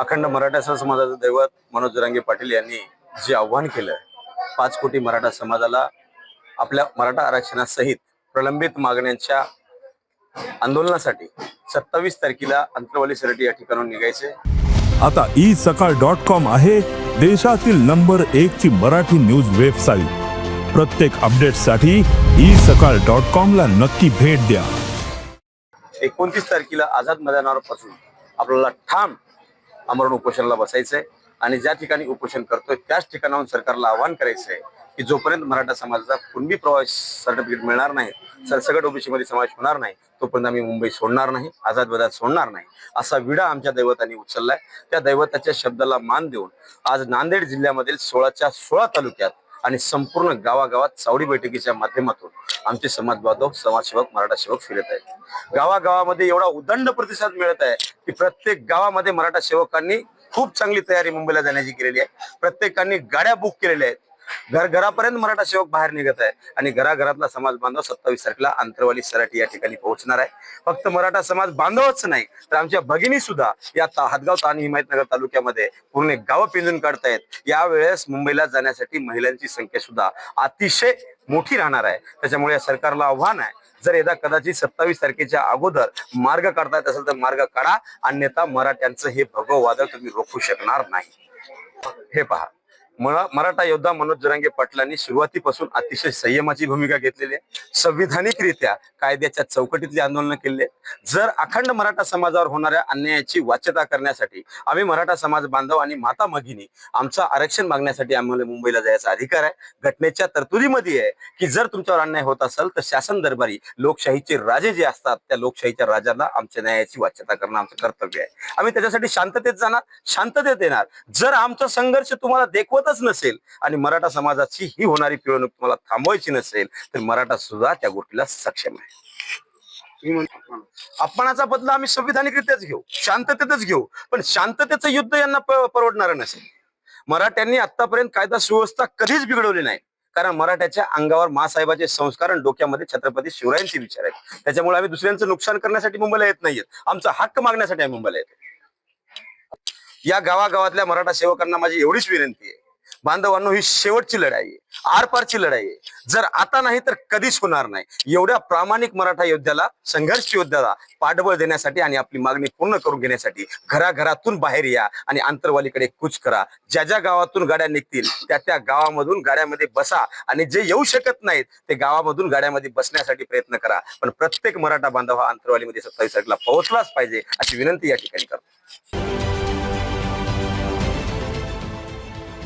अखंड मराठा समाजाचं दैवत मनोज जरांगे पाटील यांनी जे आव्हान केलं पाच कोटी मराठा समाजाला आपल्या मराठा आरक्षणासहित प्रलंबित मागण्यांच्या आंदोलनासाठी सत्तावीस तारखेला अंतरवाली सरटी या ठिकाणून निघायचे. आता ई सकाळ डॉट कॉम आहे देशातील नंबर एक ची मराठी न्यूज वेबसाईट प्रत्येक अपडेटसाठी ई सकाळ डॉट कॉम ला नक्की भेट द्या. एकोणतीस तारखेला आझाद मैदानावर पासून आपल्याला ठाम आमरण उपोषणाला बसायचंय आणि ज्या ठिकाणी उपोषण करतोय त्याच ठिकाणाहून सरकारला आवाहन करायचंय की जोपर्यंत मराठा समाजाचा कुणबी प्रवास सर्टिफिकेट मिळणार नाही सरसगट ओबीसी मध्ये समावेश होणार नाही तोपर्यंत आम्ही मुंबई सोडणार नाही आझाद बदात सोडणार नाही असा विडा आमच्या दैवतांनी उचललाय. त्या दैवताच्या शब्दाला मान देऊन आज नांदेड जिल्ह्यामधील सोळाच्या सोळा तालुक्यात आणि संपूर्ण गावागावात चावडी बैठकीच्या माध्यमातून आमचे समाज बांधव समाजसेवक मराठा सेवक फिरत आहेत. गावागावामध्ये एवढा उदंड प्रतिसाद मिळत आहे की प्रत्येक गावामध्ये मराठा सेवकांनी खूप चांगली तयारी मुंबईला जाण्याची केलेली आहे. प्रत्येकाने गाड्या बुक केलेल्या आहेत. घर घरापर्यंत मराठा सेवक बाहेर निघत आहे. आणि घराघरातला समाज बांधव सत्तावीस तारखेला अंतरवाली सराटी या ठिकाणी पोहोचणार आहे. फक्त मराठा समाज बांधवच नाही तर आमच्या भगिनी सुद्धा या हातगाव आणि हिमायतनगर तालुक्यामध्ये पूर्ण गावं पिंजून काढतायत यावेळेस मुंबईला जाण्यासाठी महिलांची संख्या सुद्धा अतिशय मोठी राहणार आहे. त्याच्यामुळे या सरकारला आव्हान आहे. जर यदा कदाचित सत्तावीस तारखेच्या अगोदर मार्ग काढता येत असेल तर मार्ग काढा. अन्यथा मराठ्यांचं हे भगव वादळ तुम्ही रोखू शकणार नाही. हे पहा. मराठा योद्धा मनोज जरांगे पाटलांनी सुरुवातीपासून अतिशय संयमाची भूमिका घेतलेली आहे. संविधानिकरित्या कायद्याच्या चौकटीतली आंदोलन केले जर अखंड मराठा समाजावर होणाऱ्या अन्यायाची वाच्यता करण्यासाठी आम्ही मराठा समाज बांधव आणि माता भगिनी आमचं आरक्षण मागण्यासाठी आम्हाला मुंबईला जायचा अधिकार आहे. घटनेच्या तरतुदीमध्ये आहे की जर तुमच्यावर अन्याय होत असेल तर शासन दरबारी लोकशाहीचे राजे जे असतात त्या लोकशाहीच्या राजाला आमच्या न्यायाची वाच्यता करणं आमचं कर्तव्य आहे. आम्ही त्याच्यासाठी शांततेत जाणार शांततेत येणार. जर आमचा संघर्ष तुम्हाला देखवत देखवतच नसेल आणि मराठा समाजाची ही होणारी पिळवणूक तुम्हाला थांबवायची नसेल तर मराठा सुद्धा त्या गोष्टीला सक्षम आहे. अपमानाचा बदला आम्ही संविधानिकरित्याच घेऊ शांततेतच घेऊ पण शांततेचं युद्ध यांना परवडणार नसेल. मराठ्यांनी आतापर्यंत कायदा सुव्यवस्था कधीच बिघडवली नाही. कारण मराठ्याच्या अंगावर मासाहेबाचे संस्कार आणि डोक्यामध्ये छत्रपती शिवरायांचे विचार आहेत. त्याच्यामुळे आम्ही दुसऱ्यांचं नुकसान करण्यासाठी मुंबईला येत नाहीये. आमचा हक्क मागण्यासाठी आम्ही मुंबईला येतो या गावागावातल्या मराठा सेवकांना माझी एवढीच विनंती आहे. बांधवांनो ही शेवटची लढाई आहे. आरपारची लढाई आहे. जर आता नाही तर कधीच होणार नाही. एवढ्या प्रामाणिक मराठा योद्ध्याला संघर्ष योद्ध्याला पाठबळ देण्यासाठी आणि आपली मागणी पूर्ण करून घेण्यासाठी घराघरातून बाहेर या आणि आंतरवालीकडे कूच करा. ज्या ज्या गावातून गाड्या निघतील त्या त्या गावामधून गाड्यामध्ये बसा आणि जे येऊ शकत नाहीत ते गावामधून गाड्यामध्ये बसण्यासाठी प्रयत्न करा. पण प्रत्येक मराठा बांधव हा अंतरवालीमध्ये सत्तावीस तारखेला पोहोचलाच पाहिजे अशी विनंती या ठिकाणी करतो.